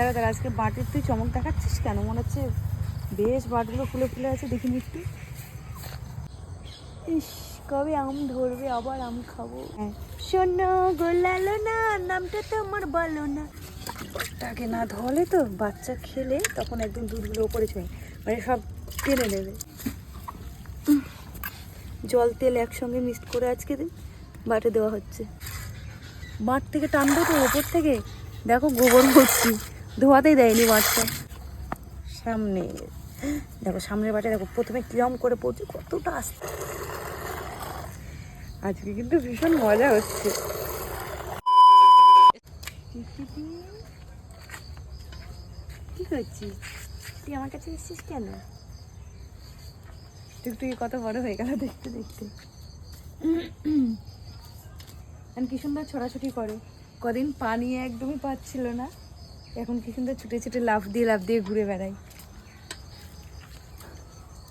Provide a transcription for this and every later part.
দাঁড়া দাঁড়া আজকে বাটির তুই চমক দেখাচ্ছিস কেন? মনে হচ্ছে বেশ বাটগুলো ফুলে ফুলে আছে দেখিনি একটু ইস, কবে আম ধরবে, আবার আম খাব। হ্যাঁ। শোনো গোলালো না নামটা তো আমার বলো না। বাচ্চাকে না ধলে তো বাচ্চা খেলে তখন একদম দুধগুলো ওপরে ছয় মানে সব টেনে নেবে। জল তেল একসঙ্গে মিক্সড করে আজকে বাটে দেওয়া হচ্ছে। মাঠ থেকে টানবো তো ওপর থেকে? দেখো গোবর ভর্তি। ধোয়াতেই দেয়নি মাঠটা সামনে, দেখো সামনের বাটে দেখো, প্রথমে কিরম করে পড়ছে, কতটা আসতে। আজকে কিন্তু ভীষণ মজা হচ্ছে। কি করছিস? তুই আমার কাছে এসেছিস কেন? টুকটুকি কত বড় হয়ে গেল দেখতে দেখতে। কি সুন্দর ছোটাছুটি করে। কদিন পানি একদমই পাচ্ছিল না। এখন কি সুন্দর ছুটে ছুটে লাফ দিয়ে লাফ দিয়ে ঘুরে বেড়াই।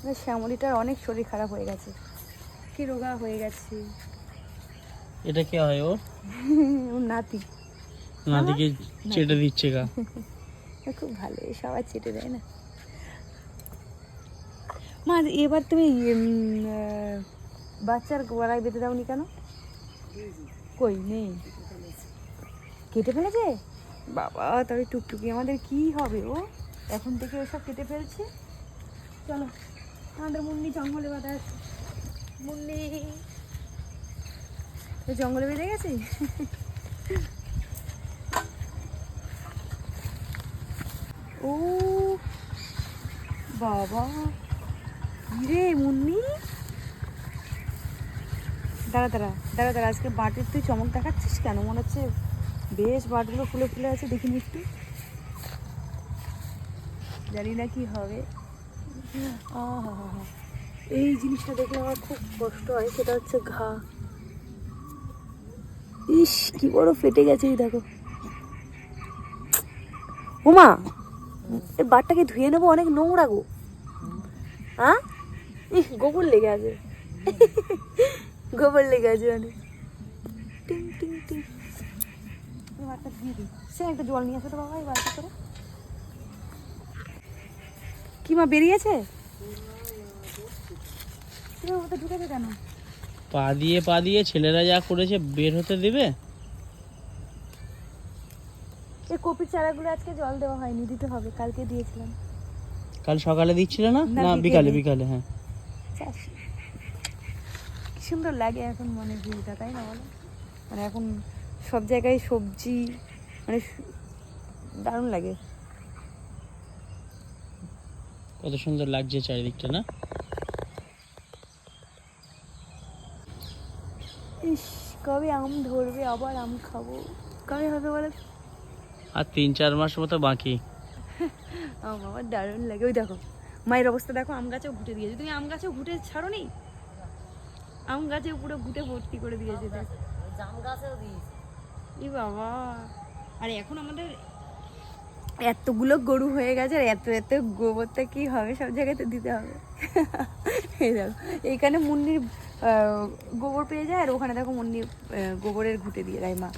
আর শ্যামলিটার অনেক শরীর খারাপ হয়ে গেছে। কি রোগা হয়ে গেছে। এটা কে হয় ও ওর নাতি। না দিকে চেটে দিচ্ছে গা। খুব ভালো সবাই চেটে দেয় না। মা এবার তুমি বাচ্চার গলায় বেঁধে দাওনি কেন? কই? নেই। কেটে ফেলেছে? বাবা তবে টুকটুকি আমাদের কি হবে ও? এখন থেকে ওসব কেটে ফেলছে? চলো, আমাদের মুন্নি জঙ্গলে বাঁধা আছে। মুন্নি! জঙ্গলে বেঁধে গেছে? ও, বাবা! রে মুন্নি? দাঁড়া দাঁড়া দাঁড়া দাঁড়া, আজকে বাটির তুই চমক দেখাচ্ছিস কেন? মনে হচ্ছে বেশ বাটগুলো ফুলে ফুলে আছে দেখিনি একটু জানি না কি হবে। এই জিনিসটা দেখলে আমার খুব কষ্ট হয়, সেটা হচ্ছে ঘা। ইস, কি বড় ফেটে গেছে এই দেখো। ওমা এই বাটটাকে ধুয়ে নেব, অনেক নোংরা গো। হ্যাঁ গোবর লেগে আছে। গোবর লেগে আছে অনেক। সে একটা জল নিয়ে আসো তো বাবা এই বাড়িতে করে। কি মা বেরিয়েছে? তুমি কেন? পা দিয়ে পা দিয়ে ছেলেরা যা করেছে বের হতে দিবে? এই কপির চারাগুলো আজকে জল দেওয়া হয়নি দিতে হবে কালকে দিয়েছিলাম। কাল সকালে দিচ্ছিল না? না। বিকালে। বিকালে হ্যাঁ। কি সুন্দর লাগে এখন মনে ভিউটা তাই না বলো? মানে এখন সব জায়গায় সবজি মানে সু- দারুণ লাগে। কত সুন্দর লাগছে চারিদিকটা না? ইস কবে আম ধরবে আবার আম খাব। কবে হবে বলো? আর তিন চার মাস মতো বাকি। আম আমার দারুণ লাগে। ওই দেখো মায়ের অবস্থা দেখো আম গাছেও ঘুটে দিয়েছে। তুমি আম গাছেও ঘুটে ছাড়ো নি? আম গাছে পুরো ঘুটে ভর্তি করে দিয়েছে। দেখো ই বাবা। আর এখন আমাদের এতগুলো গরু হয়ে গেছে, আর এত এত গোবরটা কি হবে? সব জায়গাতে দিতে হবে। এই দেখো, এইখানে মুন্নির গোবর পেয়ে যায়, আর ওখানে দেখো মুন্নি গোবরের ঘুটে দিয়ে দেয় মা।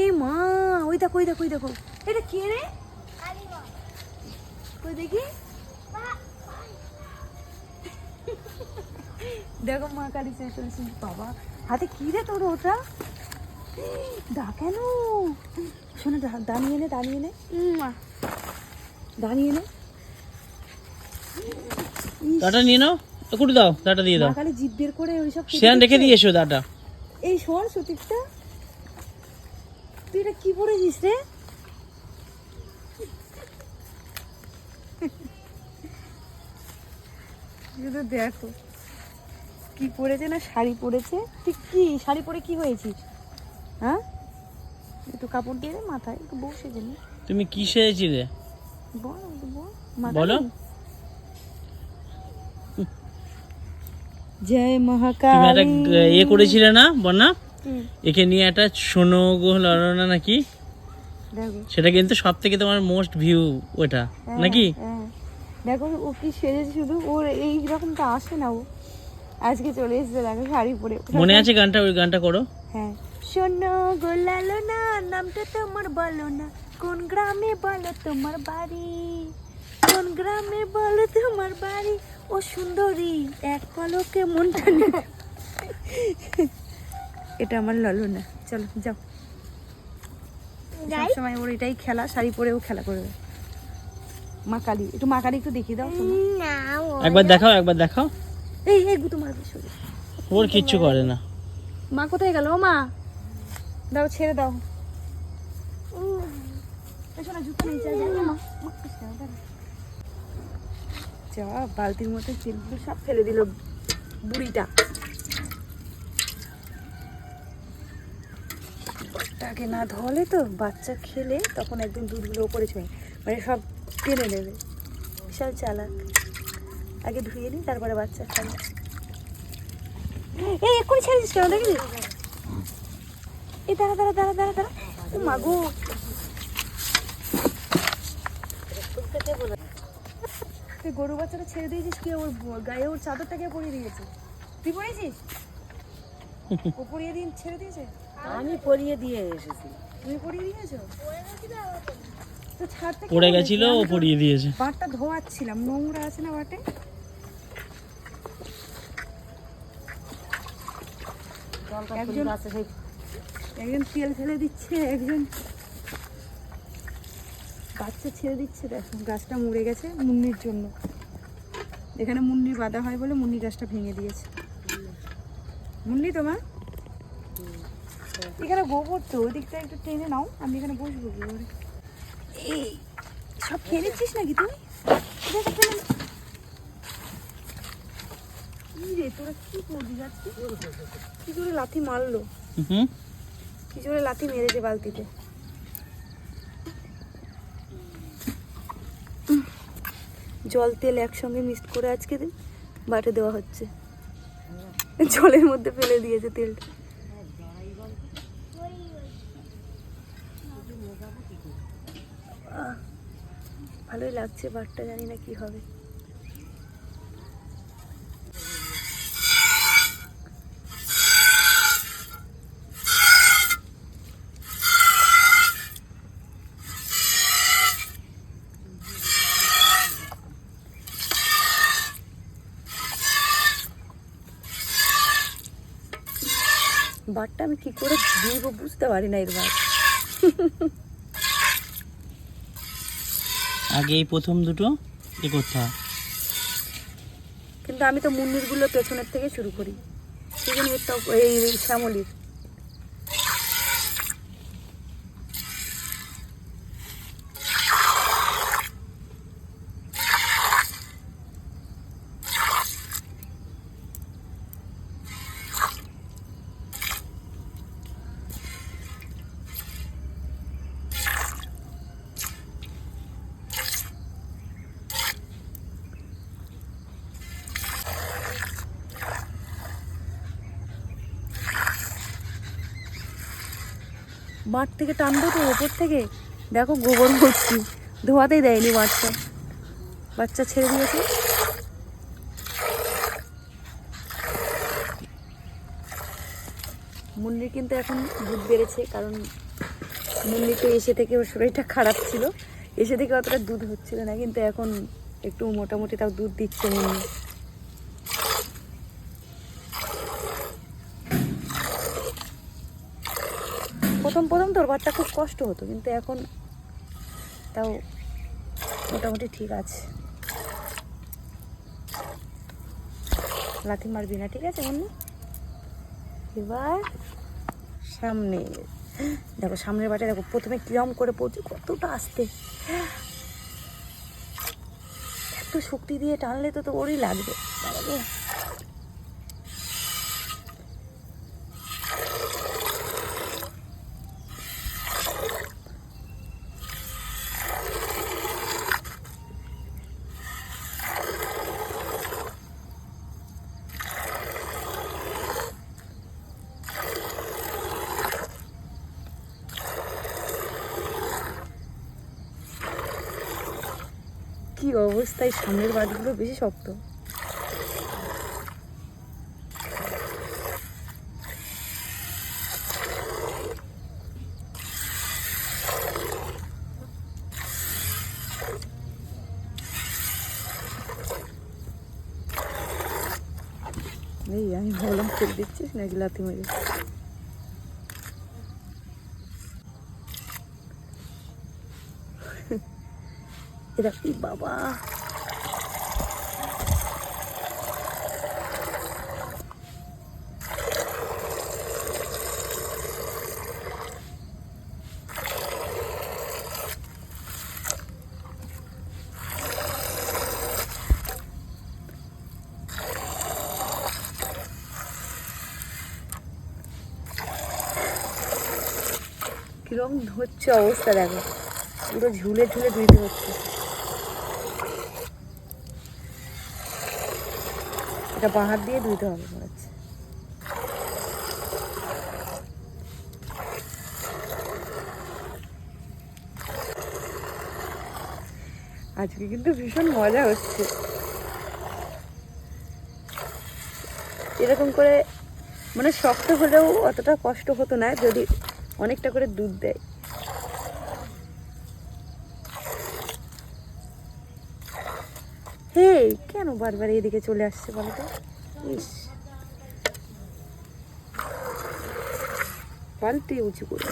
এই মা, ওই দেখো ওই দেখো ওই দেখো। এটা কে রে? কই দেখি? দেখো মা কালী বাবা। হাতে কি রে তোর ওটা? দা কেন? শোনো দাঁড়িয়ে নে দাঁড়িয়ে নে। দাঁড়িয়ে নে। দাটা নিয়ে নাও একটু দাও দাটা দিয়ে দাও। কালী জিভ বের করে ওইসব কেটে সেখান রেখে। দিয়ে এসো দাটা। এই শোন সুতীরটা। তুই এটা কি পরেছিস রে? শুধু দেখো। কি পরেছে না শাড়ি পরেছে? তুই কি? শাড়ি পরে কি হয়েছিস? হ্যাঁ? একটু কাপড় দিয়ে মাথায় একটু তুমি কি বল? জয় তুমি একটা মহাকালী করেছিলে না বন্যা? একে নিয়ে একটা গো লড়না নাকি? সেটা কিন্তু সব থেকে তোমার মোস্ট ভিউ ওটা হ্যাঁ, নাকি? হ্যাঁ। দেখো ও কি সেজেছে শুধু ওর এই রকমটা আসে না ও। আজকে চলে এসেছে দেখো শাড়ি পরে। মনে আছে গানটা? ওই গানটা করো। হ্যাঁ। শোনো গোলালো না নামটা তোমার বলো না। কোন গ্রামে বলো তোমার বাড়ি? কোন গ্রামে বলো তোমার বাড়ি? ও সুন্দরী এক পলকে মনটা এটা আমার ললো না চলো যাও? সময় ওর এটাই খেলা শাড়ি পরেও খেলা করবে। মা কালী একটু মা কালী একটু দেখিয়ে দাও একবার দেখাও একবার দেখাও। এই এই গুতো মারবে সরে ওর কিচ্ছু করে না। মা কোথায় গেল? ও মা। দাও, ছেড়ে দাও। যা, বালতির মধ্যে তেলগুলো সব ফেলে দিল বুড়িটা। তাকে না ধলে তো, বাচ্চা খেলে তখন একদম দুধগুলো ওপরে ছয় মানে সব টেনে নেবে। বিশাল চালাক। আগে ধুয়ে নিই তারপরে বাচ্চা খাবে। এই, এক্ষুনি ছেড়ে দিস কেন দেখি এই দাঁড়া দাঁড়া দাঁড়া দাঁড়া দাঁড়া। ও মাগো তুই গরু বাচ্চাটা ছেড়ে দিয়েছিস কি? ওর গায়ে ওর চাদরটাকে পরিয়ে দিয়েছে। তুই পরিয়েছিস? ও পরিয়ে দিন ছেড়ে দিয়েছে? আমি পরিয়ে দিয়ে এসেছি। তুমি পরিয়ে দিয়েছ? তো ছাড়তে পড়ে গেছিল ও পরিয়ে দিয়েছে। বাটটা ধোয়াচ্ছিলাম নোংরা আছে না বাটে জলটা একজন- ফুল গাছে সেই একজন তেল ফেলে দিচ্ছে, একজন বাচ্চা ছেড়ে দিচ্ছে। দেখো, গাছটা মরে গেছে মুন্নির জন্য। এখানে মুন্নি বাঁধা হয় বলে মুন্নি গাছটা ভেঙে দিয়েছে। মুন্নি তোমার? এখানে গোবর তো ওই দিকটা একটু টেনে নাও, আমি এখানে বসবো করে এই, সব নিচ্ছিস নাকি তুই। কি রে তোরা কি করবি? কি করে লাথি মারলো? হুম। কি জোরে লাথি মেরেছে বালতিতে। জল তেল একসঙ্গে মিক্সড করে আজকে বাটে দেওয়া হচ্ছে। জলের মধ্যে ফেলে দিয়েছে তেলটা। ভালোই লাগছে বাটটা জানি না কি হবে। বাটটা আমি কি করে দিব বুঝতে পারি না এর বাট আগে এই প্রথম দুটো এ করতে হয়। কিন্তু আমি তো মুন্নিরগুলো পেছনের থেকে শুরু করি। এই শ্যামলির। মাঠ থেকে টানবো তো ওপর থেকে? দেখো গোবর ভর্তি। ধোয়াতেই দেয়নি মাঠটা। বাচ্চা ছেড়ে দিয়েছে। মুন্নির কিন্তু এখন দুধ বেড়েছে, কারণ মুন্নি তো এসে থেকে ওর শরীরটা খারাপ ছিল। এসে থেকে অতটা দুধ হচ্ছিল না, কিন্তু এখন একটু মোটামুটি তাও দুধ দিচ্ছে মুন্নি। প্রথম প্রথম তোর বাচ্চা খুব কষ্ট হতো, কিন্তু এখন তাও মোটামুটি ঠিক আছে। লাথি মারবি না, ঠিক আছে মুন্নি এবার সামনে, দেখো সামনের বাটে দেখো, প্রথমে কিরম করে পড়ছে, কতটা আসতে। এত শক্তি দিয়ে টানলে তো তো ওরই লাগবে। অবস্থায় সামনের বাঁধগুলো বেশি শক্ত। এই আমি বললাম ফেল দিচ্ছিস নাকি লাথি মেরে? এরা কি বাবা? কীরকম হচ্ছে অবস্থা দেখো। পুরো ঝুলে ঝুলে ধুইতে হচ্ছে। এটা বাঁ হাত দিয়ে ধুইতে হবে হচ্ছে। আজকে কিন্তু ভীষণ মজা হচ্ছে। এরকম করে মানে শক্ত হলেও অতটা কষ্ট হতো না, যদি অনেকটা করে দুধ দেয়। হে কেন বারবার এদিকে চলে আসছে বলো ইস। পাল্টে উঁচু করে।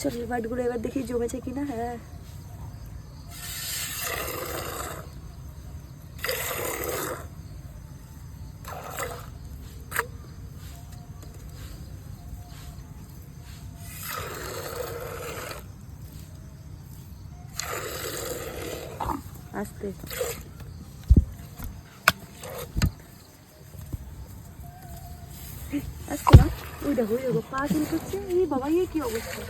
চল বাটগুলো এবার দেখি জমেছে কিনা হ্যাঁ আস্তে আস্তে না ওই দেখো ওই দেখো, পা চুল করছে এই বাবা ইয়ে কি অবস্থা?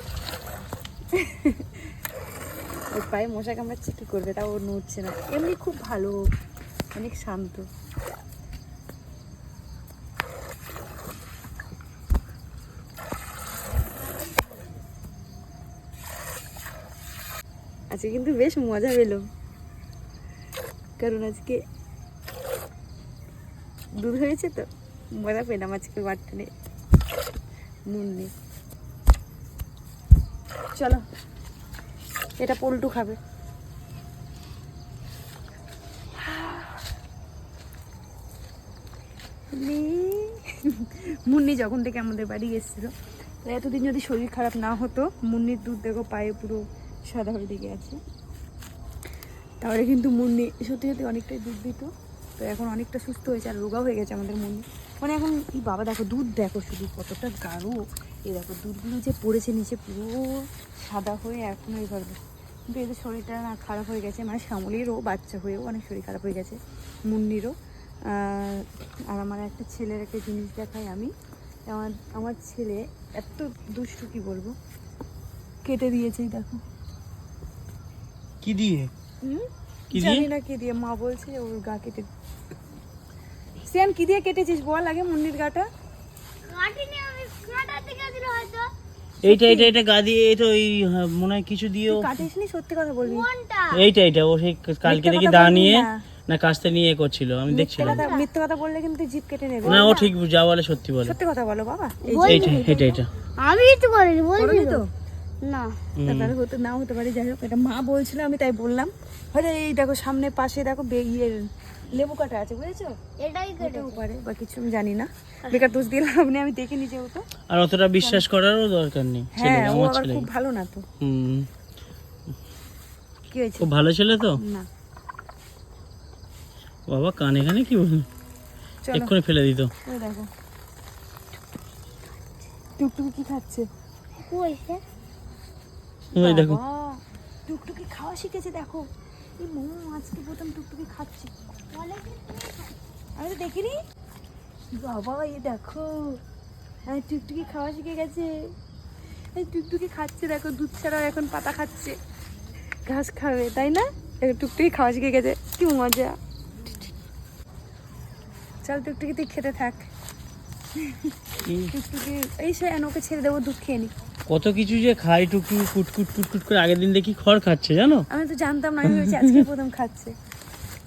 ওর পায়ে মশা কামড়াচ্ছে, কি করবে? তাও ও নড়ছে না। এমনি খুব ভালো, অনেক শান্ত। আজকে কিন্তু বেশ মজা পেল। কারণ আজকে দুধ হয়েছে তো, মজা পেলাম আজকে বাটটা নিয়ে নুন নেই চলো, এটা পল্টু খাবে। মুন্নি যখন থেকে আমাদের বাড়ি এসেছিল এতদিন যদি শরীর খারাপ না হতো, মুন্নির দুধ দেখো পায়ে পুরো সাদা হয়ে দিকে আছে। তাহলে কিন্তু মুন্নি সত্যি সত্যি অনেকটাই দুধ দিত, তো এখন অনেকটা সুস্থ হয়েছে, আর রোগা হয়ে গেছে আমাদের মুন্নি। মানে এখন এই বাবা দেখো দুধ দেখো শুধু কতটা গাঢ়। এ দেখো দুধগুলো যে পড়েছে নিচে পুরো সাদা হয়ে এখনও এইভাবে কিন্তু এদের শরীরটা না খারাপ হয়ে গেছে মানে শ্যামলিরও বাচ্চা হয়েও অনেক শরীর খারাপ হয়ে গেছে মুন্নিরও। আর আমার একটা ছেলের একটা জিনিস দেখাই আমি। আমার আমার ছেলে এত দুষ্টু কি বলব? কেটে দিয়েছে এই দেখো। কি দিয়ে? হুম? কি দিয়ে? জানি না কি দিয়ে মা বলছে ওর গা কেটে সেন কি দিয়ে কেটেছিস বল আগে মুন্নির গাটা? কাটিনি আমি কাটা থেকে দিল হয়তো। এইটা এইটা এটা গা দিয়ে এটা ওই হ্যাঁ, মনে হয় কিছু দিয়ে ও- কাটিস নি সত্যি কথা বলবি? কোনটা? এইটা এইটা ও সেই কালকে দেখি দা নিয়ে না। কাস্তে নিয়ে করছিল আমি মিথ্যে দেখছিলাম। মিথ্যে কথা বললে কিন্তু জিপ কেটে নেবে। না ও ঠিক যা বলে সত্যি বলে। সত্যি কথা বলো বাবা। এইটা এটা এটা আমি তো করিনি বলবি তো? না। তাহলে হতে নাও হতে পারে যাই হোক এটা মা বলছিল আমি তাই বললাম। হয়তো এই দেখো সামনে পাশে দেখো বে- ইয়ে লেবু কাটা আছে বুঝেছ? এটাই কেটে হতেও পারে বা কিছু আমি জানি না। বেকার দোষ দিয়ে লাভ আমি দেখে নিজে তো। আর অতটা বিশ্বাস করারও দরকার নেই হ্যাঁ ও আবার খুব ভালো না তো। হুম। কি হয়েছে? খুব ভালো ছেলে তো? না। বাবা কানে কানে কি বলি এক্ষুনি ফেলে দিত। ওই দেখো। টুকটুকি কি খাচ্ছে? কই ওই দেখো। টুকটুকি খাওয়া শিখেছে দেখো। এই মো আজকে প্রথম টুকটুকি খাচ্ছে। আমি তো দেখিনি। বাবা এই দেখো। হ্যাঁ টুকটুকি খাওয়া শিখে গেছে। টুকটুকি খাচ্ছে দেখো দুধ ছাড়াও এখন পাতা খাচ্ছে। ঘাস খাবে তাই না? টুকটুকি খাওয়া শিখে গেছে। কি মজা। চল টুকটুকি তুই খেতে থাক? টুকটুকি এই সে ওকে ছেড়ে দেবো দুধ খেয়ে নি। কত কিছু যে খাই টুকটুক কুটকুট কুটকুট করে আগের দিন দেখি খড় খাচ্ছে জানো? আমি তো জানতাম না আমি ভেবেছি আজকে প্রথম খাচ্ছে।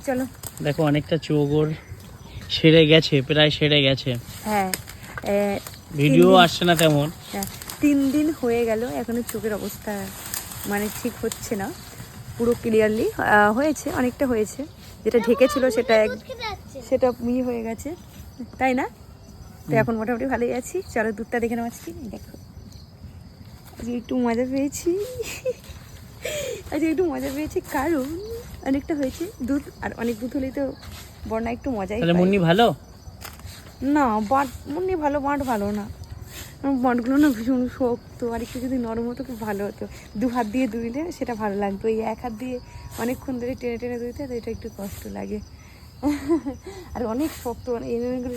চলো। দেখো অনেকটা চোখ ওর সেরে গেছে প্রায় সেরে গেছে। হ্যাঁ ভিডিও আসছে না তেমন। হ্যাঁ, তিন দিন হয়ে গেল এখনও চোখের অবস্থা মানে ঠিক হচ্ছে না। পুরো ক্লিয়ারলি হয়েছে অনেকটা হয়েছে। যেটা ঢেকেছিল সেটা এক সেটা মি হয়ে গেছে তাই না? তো এখন মোটামুটি ভালোই আছি। চলো দুধটা দেখে নেওয়া আজকে। দেখো। আজকে একটু মজা পেয়েছি। আজকে একটু মজা পেয়েছি কারণ অনেকটা হয়েছে দুধ আর অনেক দুধ হলেই তো বর্ণা একটু মজাই তাহলে। মুন্নি ভালো? না বাট মুন্নি ভালো বাট ভালো না। বাটগুলো না ভীষণ শক্ত আর একটু যদি নরম হতো খুব ভালো হতো। দু হাত দিয়ে দুইলে সেটা ভালো লাগতো। এই এক হাত দিয়ে অনেকক্ষণ ধরে টেনে টেনে দুইতে তো এটা একটু কষ্ট লাগে। আর অনেক শক্ত মানে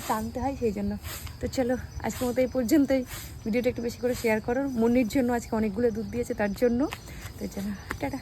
টানতে হয় সেই জন্য। তো চলো আজকের মতো এই পর্যন্তই। ভিডিওটা একটু বেশি করে শেয়ার করো। মুন্নির জন্য আজকে অনেকগুলো দুধ দিয়েছে তার জন্য। তো চলো টাটা!